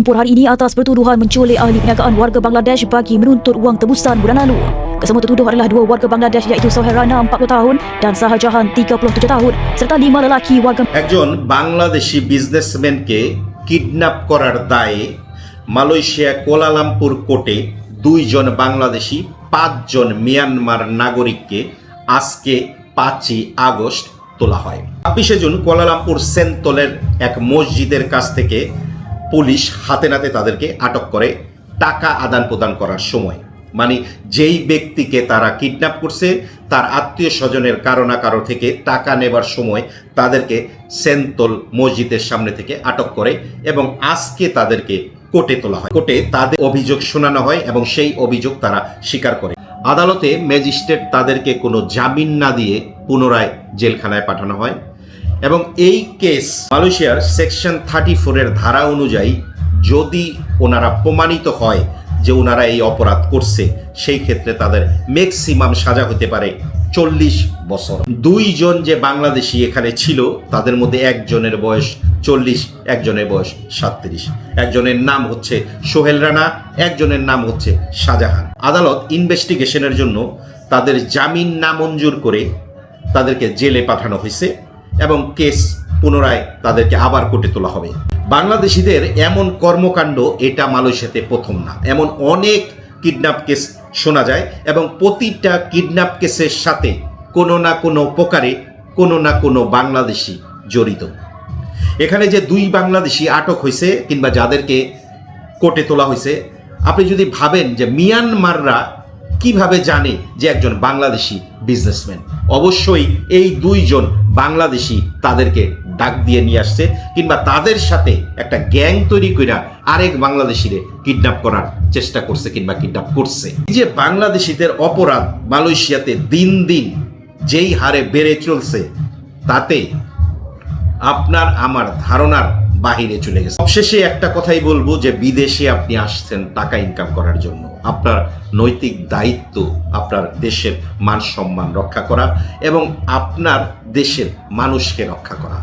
Lumpur hari ini atas pertuduhan menculik ahli perniagaan warga Bangladesh bagi menuntut wang tebusan bulan lalu. Kesemua tertuduh adalah dua warga Bangladesh iaitu Sohail Rana 40 tahun dan Sahajahan 37 tahun serta lima lelaki warga একজন Bangladeshi বিজনেসম্যানকে kidnap করার দায়ে Malaysia Kuala Lumpur কোর্টে দুইজন বাংলাদেশি পাঁচজন Myanmar নাগরিককে আজকে পাঁচই August তোলা হয় ছাব্বিশে জুন কোলালামপুর সেন্টলের এক মসজিদের কাছ থেকে পুলিশ হাতে নাতে তাদেরকে আটক করে টাকা আদান প্রদান করার সময়। মানে যেই ব্যক্তিকে তারা কিডন্যাপ করছে, তার আত্মীয় স্বজনের কারও না কারও থেকে টাকা নেবার সময় তাদেরকে সেন্তল মসজিদের সামনে থেকে আটক করে এবং আজকে তাদেরকে কোর্টে তোলা হয়। কোর্টে তাদের অভিযোগ শোনানো হয় এবং সেই অভিযোগ তারা স্বীকার করে। আদালতে ম্যাজিস্ট্রেট তাদেরকে কোনো জামিন না দিয়ে পুনরায় জেলখানায় পাঠানো হয়। এবং এই কেস মালয়েশিয়ার সেকশন থার্টি ফোরের ধারা অনুযায়ী যদি ওনারা প্রমাণিত হয় যে ওনারা এই অপরাধ করছে, সেই ক্ষেত্রে তাদের ম্যাক্সিমাম সাজা হতে পারে চল্লিশ বছর। দুইজন যে বাংলাদেশি এখানে ছিল, তাদের মধ্যে একজনের বয়স চল্লিশ, একজনের বয়স সাতত্রিশ। একজনের নাম হচ্ছে সোহেল রানা, একজনের নাম হচ্ছে শাহজাহান। আদালত ইনভেস্টিগেশনের জন্য তাদের জামিন নামঞ্জুর করে তাদেরকে জেলে পাঠানো হয়েছে। এবং কেস পুনরায় তাদেরকে আবার কোর্টে তোলা হবে। বাংলাদেশিদের এমন কর্মকাণ্ড এটা মালয়েশিয়াতে প্রথম না। এমন অনেক কিডন্যাপ কেস শোনা যায় এবং প্রতিটা কিডন্যাপ কেসের সাথে কোনো না কোনো প্রকারে কোনো না কোনো বাংলাদেশি জড়িত। এখানে যে দুই বাংলাদেশি আটক হয়েছে কিংবা যাদেরকে কোর্টে তোলা হয়েছে, আপনি যদি ভাবেন যে মিয়ানমাররা কীভাবে জানে যে একজন বাংলাদেশি বিজনেসম্যান অবশ্যই এই দুইজন বাংলাদেশি তাদেরকে ডাক দিয়ে নিয়ে আসছে কিংবা তাদের সাথে একটা গ্যাং তৈরি করে আরেক বাংলাদেশিরে কিডন্যাপ করার চেষ্টা করছে কিংবা কিডন্যাপ করছে। এই যে বাংলাদেশিদের অপরাধ মালয়েশিয়াতে দিন দিন যেই হারে বেড়ে চলছে, তাতে আপনার, আমার ধারণার বাহিরে চলে গেছে। সবশেষে একটা কথাই বলব যে, বিদেশে আপনি আসছেন টাকা ইনকাম করার জন্য। আপনার নৈতিক দায়িত্ব, আপনার দেশের মান সম্মান রক্ষা করা এবং আপনার দেশের মানুষকে রক্ষা করা।